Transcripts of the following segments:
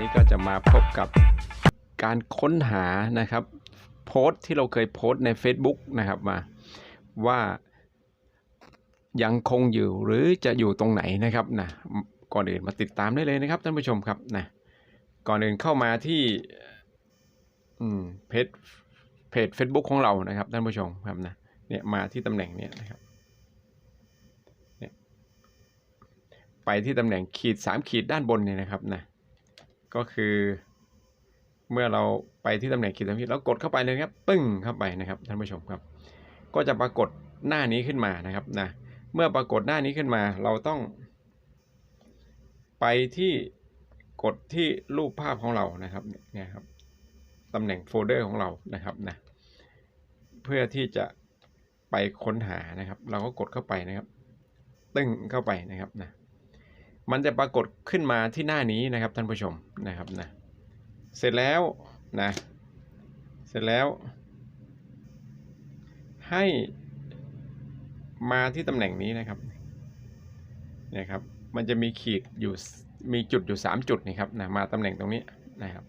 นี้ก็จะมาพบกับการค้นหานะครับ โพสต์ที่เราเคยโพสต์ใน Facebook นะครับมาว่ายังคงอยู่หรือจะอยู่ตรงไหนนะครับนะก่อนอื่นมาติดตามได้เลยนะครับท่านผู้ชมครับนะก่อนอื่นเข้ามาที่อืมเพจเพจ Facebook ของเรานะครับท่านผู้ชมครับนะเนี่ยมาที่ตำแหน่งเนี้ยนะครับไปที่ตำแหน่งขีดสามขีดด้านบนเนี่ยนะครับนะ ก็คือเมื่อเราไปที่ตำแหน่งขีดสามขีดแล้วกดเข้าไปเลยครับ ปึ้งเข้าไปนะครับท่านผู้ชมครับ ก็จะปรากฏหน้านี้ขึ้นมานะครับนะเมื่อปรากฏหน้านี้ขึ้นมาเราต้อง ไปที่กดที่รูปภาพของเรานะครับเนี่ยครับตำแหน่งโฟลเดอร์ของเรานะครับนะเพื่อที่จะไปค้นหานะครับ เราก็กดเข้าไปนะครับ ตึ้งเข้าไปนะครับนะ มันจะปรากฏขึ้นมาที่หน้านี้นะครับท่านผู้ชมนะครับนะเสร็จแล้วนะเสร็จแล้ว ให้มาที่ตำแหน่งนี้นะครับนี่ยครับ มันจะมีขีดอยู่มีจุดอยู่สามจุดนี่ครับนะมาตำแหน่งตรงนี้นะครับ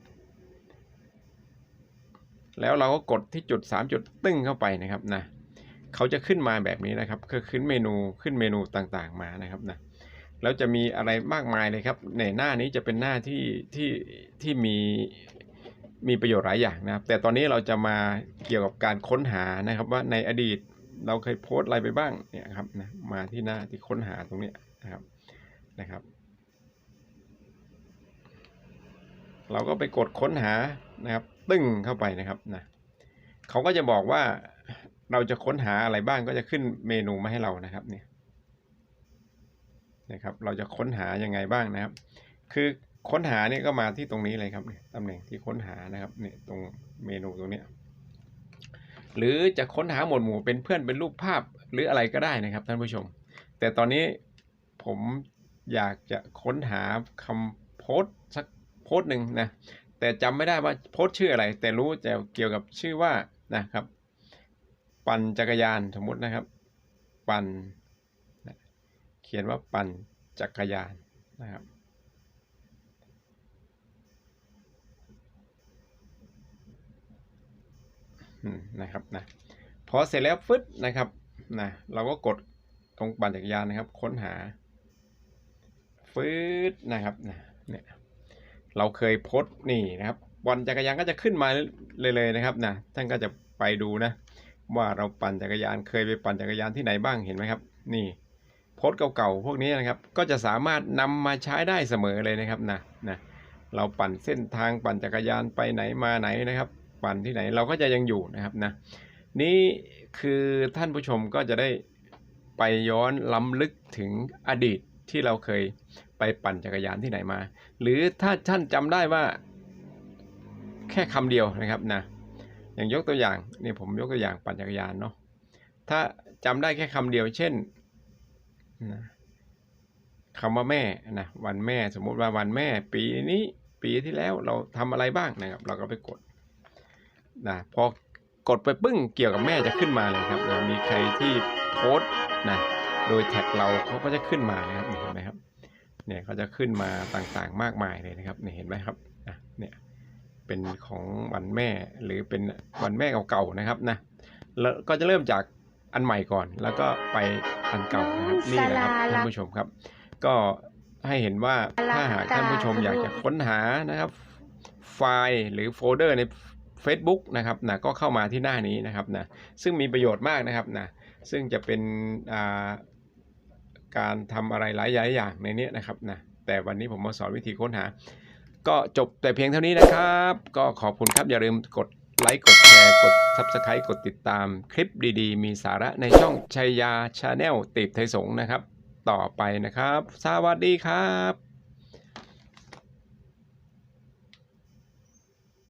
แล้วเราก็กดที่จุดสามจุดตึ้งเข้าไปนะครับนะเขาจะขึ้นมาแบบนี้นะครับ คือขึ้นเมนูขึ้นเมนูต่างๆมานะครับนะ แล้วจะมีอะไรมากมายเลยครับในหน้านี้จะเป็นหน้าที่ที่ที่มีมีประโยชน์หลายอย่างนะครับ แต่ตอนนี้เราจะมาเกี่ยวกับการค้นหานะครับ ว่าในอดีตเราเคยโพสต์อะไรไปบ้างเนี่ยครับนะมาที่หน้าที่ค้นหาตรงนี้นะครับนะครับ เราก็ไปกดค้นหานะครับ ตึ้งเข้าไปนะครับนะเขาก็จะบอกว่าเราจะค้นหาอะไรบ้างก็จะขึ้นเมนูมาให้เรานะครับเนี่ย นะครับ เราจะค้นหายังไงบ้างนะครับ คือค้นหาเนี่ยก็มาที่ตรงนี้เลยครับเนี่ยตำแหน่งที่ค้นหานะครับเนี่ยตรงเมนูตรงเนี้ยหรือจะค้นหาหมวดหมู่เป็นเพื่อนเป็นรูปภาพหรืออะไรก็ได้นะครับท่านผู้ชม แต่ตอนนี้ผมอยากจะค้นหาคำโพสสักโพสหนึ่งนะแต่จำไม่ได้ว่าโพสชื่ออะไร แต่รู้แต่เกี่ยวกับชื่อว่านะครับ ปั่นจักรยานสมมตินะครับ ปั่น ขียนว่าปั่นจักรยานนะครับ นะครับนะ พอเสร็จแล้วฟึดนะครับนะเราก็กดตรงปั่นจักรยานนะครับ ค้นหาฟึดนะครับนะเนี่ยเราเคยโพสนี่นะครับปั่นจักรยานก็จะขึ้นมาเลยเลยนะครับนะท่านก็จะไปดูนะ ว่าเราปั่นจักรยานเคยไปปั่นจักรยานที่ไหนบ้างเห็นไหมครับ นี่ โพสต์เก่าๆพวกนี้นะครับ ก็จะสามารถนำมาใช้ได้เสมอเลยนะครับนะนะเราปั่นเส้นทางปั่นจักรยานไปไหนมาไหนนะครับ ปั่นที่ไหนเราก็จะยังอยู่นะครับนะนี่คือท่านผู้ชมก็จะได้ไปย้อนล้ำลึกถึงอดีตที่เราเคยไปปั่นจักรยานที่ไหนมา หรือถ้าท่านจำได้ว่าแค่คำเดียวนะครับนะอย่างยกตัวอย่างนี่ผมยกตัวอย่างปั่นจักรยานเนาะถ้าจำได้แค่คำเดียว เช่น นะคำว่าแม่นะวันแม่สมมุติว่าวันแม่ ปีนี้ปีที่แล้วเราทำอะไรบ้างนะครับ เราก็ไปกดนะพอกดไปปึ้งเกี่ยวกับแม่จะขึ้นมาเลยครับนะมีใครที่โพสต์นะโดยแท็กเราเขาก็จะขึ้นมานะครับเห็นไหมครับเนี่ยเขาจะขึ้นมาต่างๆมากมายเลยนะครับนี่เห็นไหมครับนะเนี่ยเป็นของวันแม่หรือเป็นวันแม่เก่าๆนะครับนะแล้วก็จะเริ่มจาก อันใหม่ก่อน แล้วก็ไปอันเก่านะครับนี่แหละครับท่านผู้ชมครับ ก็ให้เห็นว่าถ้าหากท่านผู้ชมอยากจะค้นหานะครับ ไฟล์หรือโฟลเดอร์ใน Facebook นะครับนะก็เข้ามาที่หน้านี้นะครับนะซึ่งมีประโยชน์มากนะครับนะซึ่งจะเป็นอ่าการทำอะไรหลายๆอย่างในนี้นะครับนะแต่วันนี้ผมมาสอนวิธีค้นหา ก็จบแต่เพียงเท่านี้นะครับ ก็ขอบคุณครับอย่าลืมกด ไลค์ กดแชร์ กด Subscribe กดติดตามคลิปดีๆ มีสาระในช่องชัยยาชาแนลติบไทยสงนะครับ ต่อไปนะครับ สวัสดีครับ